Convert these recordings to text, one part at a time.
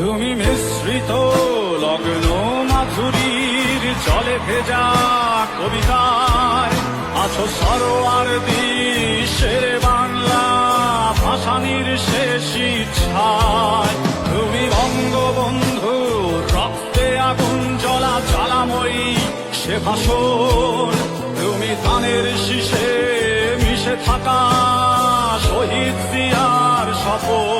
তুমি মিশ্রিত লগ্ন মাধুরীর চলে ভেজা কবিতায়। আছো সরোয়ার দিশের বাংলা ভাসানির শেষ ইচ্ছায়। তুমি বঙ্গবন্ধু, রক্তে আগুন জ্বলা জ্বালাময়ী সে ভাষণ। তুমি দানের শীষে মিশে থাকা শহীদ জিয়ার সপন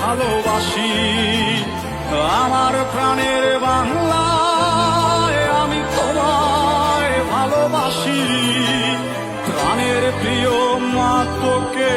ভালোবাসি। আমার প্রাণের বাংলায় আমি তোমায় ভালোবাসি। প্রাণের প্রিয় মা তোকে